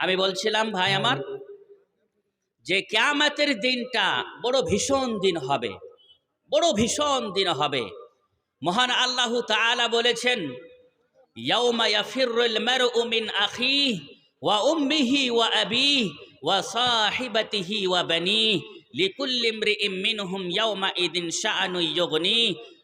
আমি বলছিলাম ভাই আমার যে ক্যামাতের দিনটা বড় ভীষণ দিন হবে বড় ভীষণ দিন হবে। মহান আল্লাহ তাআলা বলেছেন ইয়াউমা ইয়াফিরুল মারউ মিন আখিহি ওয়া উম্মিহি ওয়া আবিহি ওয়া সাহিবাতিহি ওয়া বানিহি লিকুল্লি ইমরিইম মিনহুম ইয়াউমা ইদিন শাআনু ইয়ুগনি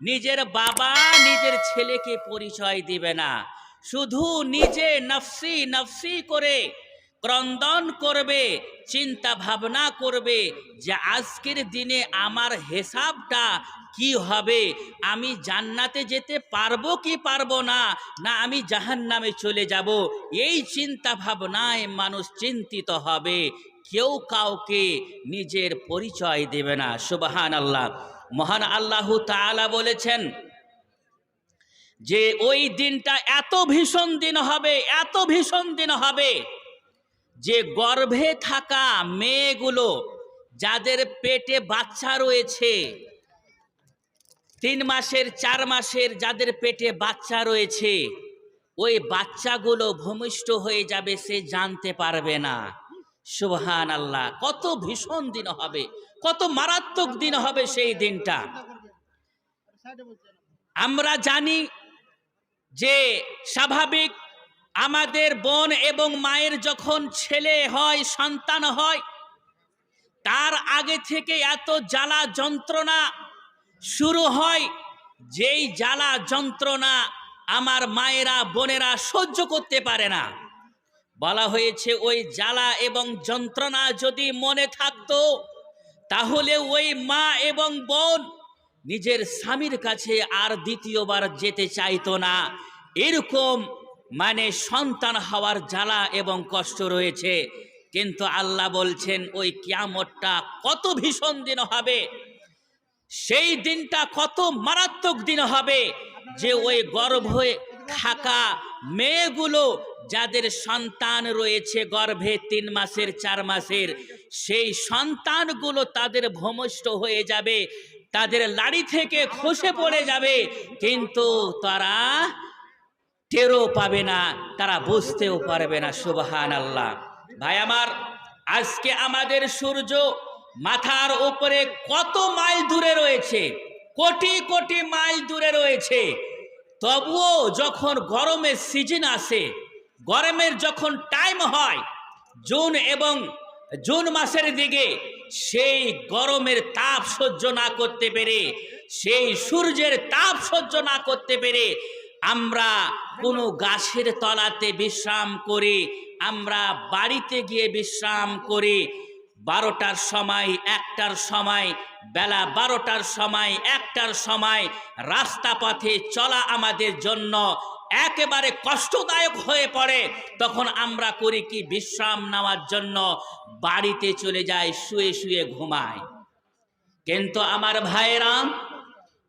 নিজের বাবা নিজের ছেলেকে পরিচয় দিবে না। শুধু নিজে নফসি নফসি করে ক্রন্দন করবে, চিন্তা ভাবনা করবে যে আজকের দিনে আমার হিসাবটা কি হবে, আমি জান্নাতে যেতে পারব কি পারব না না আমি জাহান্নামে চলে যাব। এই চিন্তা ভাবনায় মানুষ চিন্তিত হবে। কেউ কাউকে নিজের পরিচয় দেবে না। সুবাহান আল্লাহ মহান আল্লাহ তাআলা বলেছেন যে ওই দিনটা এত ভীষণ দিন হবে, এত ভীষণ দিন হবে যে গর্ভে থাকা মেয়েগুলো যাদের পেটে বাচ্চা রয়েছে, তিন মাসের, চার মাসের যাদের পেটে বাচ্চা রয়েছে, ওই বাচ্চাগুলো ভূমিষ্ঠ হয়ে যাবে সে জানতে পারবে না। সুবহান আল্লাহ কত ভীষণ দিন হবে, কত মারাত্মক দিন হবে সেই দিনটা। আমরা জানি যে স্বাভাবিক আমাদের বোন এবং মায়ের যখন ছেলে হয়, সন্তান হয়, তার আগে থেকে এত জ্বালা যন্ত্রণা শুরু হয়, যেই জ্বালা যন্ত্রণা আমার মায়েরা, বোনেরা সহ্য করতে পারে না। বলা হয়েছে, ওই জ্বালা এবং যন্ত্রণা যদি মনে থাকতো, তাহলে ওই মা এবং বোন নিজের স্বামীর কাছে আর দ্বিতীয়বার যেতে চাইতো না। এরকম মানে সন্তান হওয়ার জ্বালা এবং কষ্ট রয়েছে। কিন্তু আল্লাহ বলছেন, ওই কিয়ামতটা কত ভীষণ দিন হবে, সেই দিনটা কত মারাত্মক দিন হবে যে ওই গর্ভে থাকা মেয়েগুলো যাদের সন্তান রয়েছে গর্ভে তিন মাসের, চার মাসের, সেই সন্তানগুলো তাদের ভূমিষ্ঠ হয়ে যাবে, তাদের লাড়ি থেকে খসে পড়ে যাবে, কিন্তু তারা টেরও পাবে না, তারা বুঝতেও পারবে না সুবাহান আল্লাহ ভাই আমার, আজকে আমাদের সূর্য মাথার উপরে কত মাইল দূরে রয়েছে? কোটি কোটি মাইল দূরে রয়েছে। তবুও যখন গরমের সিজন আসে, গরমের যখন টাইম হয়, জুন এবং জুন মাসের দিকে সেই গরমের তাপ সহ্য না করতে পেরে, সেই সূর্যের তাপ সহ্য না করতে পেরে আমরা কোনো গাছের তলাতে বিশ্রাম করি, আমরা বাড়িতে গিয়ে বিশ্রাম করি বারোটার সময়, একটার সময়, বেলা বারোটার সময়, একটার সময় রাস্তা পথে চলা আমাদের জন্য একেবারে কষ্টদায়ক হয়ে পড়ে। তখন আমরা করি কি বিশ্রাম নেওয়ার জন্য বাড়িতে চলে যাই, শুয়ে শুয়ে ঘুমাই। কিন্তু আমার ভাইয়েরা,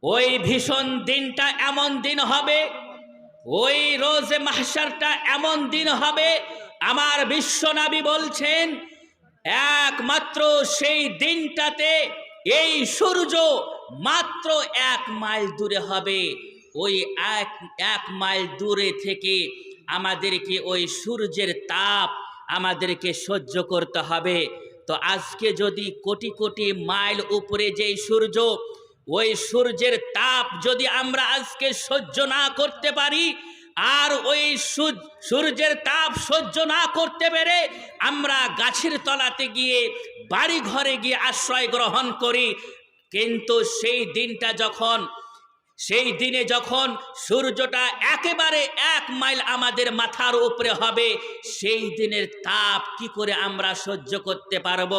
ওই ভীষণ দিনটা এমন দিন হবে, ওই রোজে মাহসারটা এমন দিন হবে, আমার বিশ্বনাবী বলছেন একমাত্র সেই দিনটাতে এই সূর্য মাত্র এক মাইল দূরে হবে। ওই এক এক মাইল দূরে থেকে আমাদেরকে ওই সূর্যের তাপ আমাদেরকে সহ্য করতে হবে। তো আজকে যদি কোটি কোটি মাইল উপরে যেই সূর্য, ওই সূর্যের তাপ যদি আমরা আজকে সহ্য না করতে পারি আর ওই সূর্যের তাপ সহ্য না করতে পেরে আমরা গাছের তলাতে গিয়ে বাড়ি ঘরে গিয়ে আশ্রয় গ্রহণ করি। কিন্তু সেই দিনটা যখন সেই দিনে যখন সূর্যটা একেবারে এক মাইল আমাদের মাথার উপরে হবে, সেই দিনের তাপ কি করে আমরা সহ্য করতে পারব?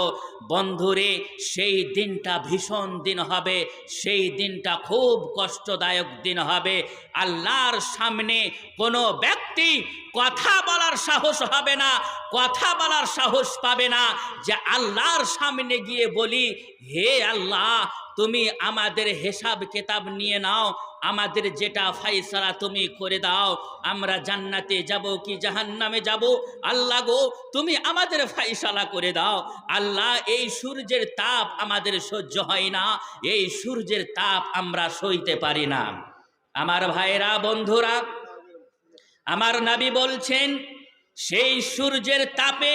বন্ধুরে, সেই দিনটা ভীষণ দিন হবে, সেই দিনটা খুব কষ্টদায়ক দিন হবে। আল্লাহর সামনে কোনো ব্যক্তি কথা বলার সাহস হবে না, কথা বলার সাহস পাবে না যে আল্লাহর সামনে গিয়ে বলি, হে আল্লাহ তুমি আমাদের হিসাব কিতাব নিয়ে নাও, আমাদের যেটা ফাইসালা তুমি করে দাও। আমরা জান্নাতে যাব কি জাহান্নামে যাব? আল্লাহ গো, তুমি আমাদের ফাইসালা করে দাও। আল্লাহ, এই সূর্যের তাপ আমাদের সহ্য হয় না, এই সূর্যের তাপ আমরা সইতে পারি না। আমার ভাইরা, বন্ধুরা, আমার নাবি বলছেন, সেই সূর্যের তাপে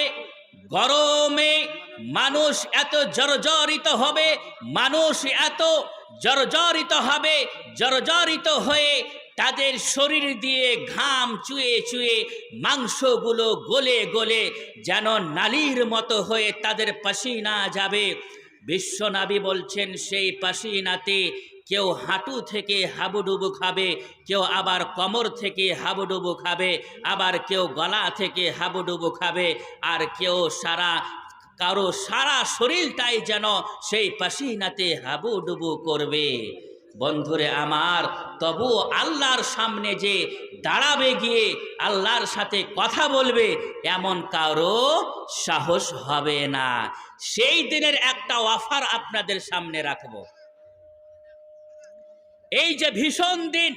গরমে মানুষ এত জর্জরিত হবে, মানুষ এত জর্জরিত হবে, জর্জরিত হয়ে তাদের শরীর দিয়ে ঘাম চুয়ে চুয়ে মাংসগুলো গলে গলে যেন নালির মতো হয়ে তাদের পাসিনা যাবে। বিশ্বনাবি বলছেন, সেই পাসিনাতে কেউ হাঁটু থেকে হাবুডুবু খাবে, কেউ আবার কোমর থেকে হাবুডুবু খাবে, আবার কেউ গলা থেকে হাবুডুবু খাবে, আর কেউ সারা, কারও সারা শরীরটাই যেন সেই পাসিনাতে হাবুডুবু করবে। বন্ধুরে আমার, তবু আল্লাহর সামনে যে দাঁড়াবে গিয়ে আল্লাহর সাথে কথা বলবে, এমন কারও সাহস হবে না। সেই দিনের একটা অফার আপনাদের সামনে রাখব। এই যে ভীষণ দিন,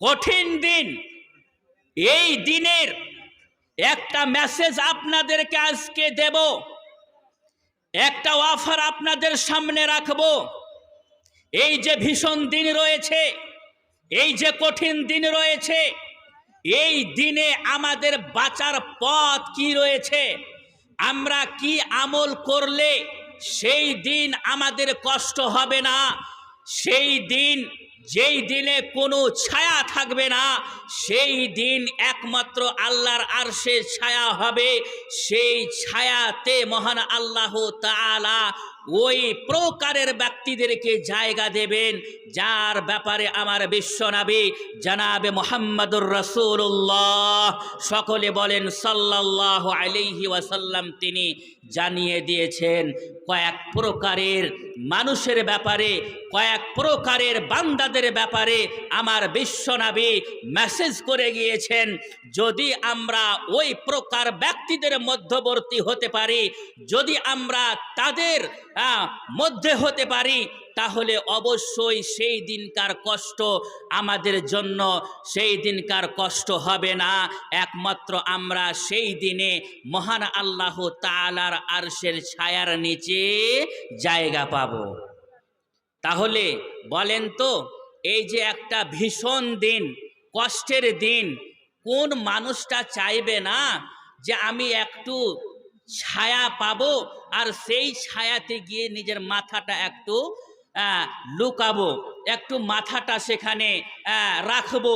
কঠিন দিন, এই দিনের একটা মেসেজ আপনাদেরকে আজকে দেব, একটা অফার আপনাদের সামনে রাখব। এই যে ভীষণ দিন রয়েছে, এই যে কঠিন দিন রয়েছে, এই দিনে আমাদের বাঁচার পথ কি রয়েছে, আমরা কি আমল করলে সেই দিন আমাদের কষ্ট হবে না? সেই দিন, যেই দিনে কোনো ছায়া থাকবে না, সেই দিন একমাত্র আল্লাহর আরশে ছায়া হবে। সেই ছায়াতে মহান আল্লাহ তাআলা ওই প্রকারের ব্যক্তিদেরকে জায়গা দেবেন, যার ব্যাপারে আমার বিশ্বনবী জানাবে মোহাম্মদুর রসুল্লাহ সকলে বলেন, সাল্লাল্লাহু আলাইহি ওয়াসাল্লাম তিনি জানিয়ে দিয়েছেন, কয়েক প্রকারের মানুষের ব্যাপারে, কয়েক প্রকারের বান্দাদের ব্যাপারে আমার বিশ্বনাবী মেসেজ করে গিয়েছেন, যদি আমরা ওই প্রকার ব্যক্তিদের মধ্যবর্তী হতে পারি, যদি আমরা তাদের মধ্যে হতে পারি তাহলে অবশ্যই সেই দিনকার কষ্ট আমাদের জন্য, সেই দিনকার কষ্ট হবে না। একমাত্র আমরা সেই দিনে মহান আল্লাহ তালার আরশের ছায়ার নিচে জায়গা পাব। তাহলে বলেন তো, এই যে একটা ভীষণ দিন, কষ্টের দিন, কোন মানুষটা চাইবে না যে আমি একটু ছায়া পাবো আর সেই ছায়াতে গিয়ে নিজের মাথাটা একটু লুকাবো, একটু মাথাটা সেখানে রাখব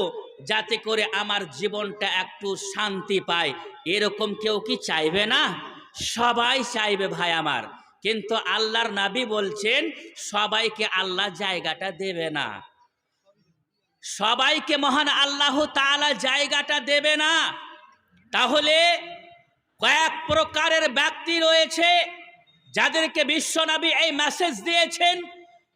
যাতে করে আমার জীবনটা একটু শান্তি পায়। এরকম কেউ কি চাইবে না? সবাই চাইবে ভাই আমার। কিন্তু আল্লাহর নাবি বলছেন, সবাইকে আল্লাহ জায়গাটা দেবে না। সবাইকে মহান আল্লাহ তাআলা জায়গাটা দেবে না। তাহলে কয়েক প্রকারের ব্যক্তি রয়েছে যাদেরকে বিশ্বনবী এই মেসেজ দিয়েছেন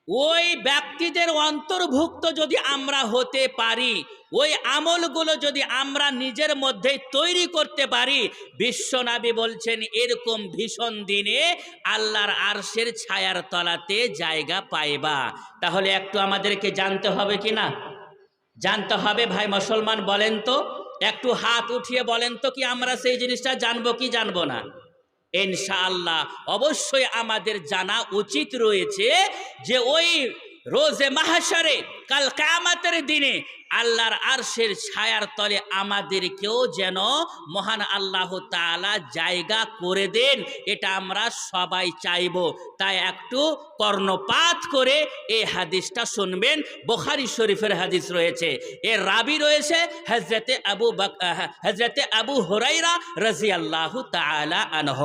ওই ব্যক্তিদের অন্তর্ভুক্ত যদি আমরা হতে পারি, ওই আমলগুলো যদি আমরা নিজের মধ্যে তৈরি করতে পারি বিশ্বনবী বলছেন, এরকম ভীষণ দিনে আল্লাহর আরশের ছায়ার তলাতে জায়গা পাইবা। তাহলে একটু আমাদেরকে জানতে হবে কি না? জানতে হবে ভাই মুসলমান, বলেন তো। একটু হাত উঠিয়ে বলেন তো কি আমরা সেই জিনিসটা জানব কি জানব না? ইনশাআল্লাহ। অবশ্যই আমাদের জানা উচিত রয়েছে যে ওই রোজে মাহাসারে কাল কামাতের দিনে আল্লাহর আরশের ছায়ার তলে আমাদেরকেও যেন মহান আল্লাহ তাআলা জায়গা করে দেন, এটা আমরা সবাই চাইব। তাই একটু কর্ণপাত করে এই হাদিসটা শুনবেন, বোখারি শরীফের হাদিস রয়েছে। এর রাবি রয়েছে হজরতে আবু হজরতে আবু হরাইরা রাজি আল্লাহ তালা আনহ।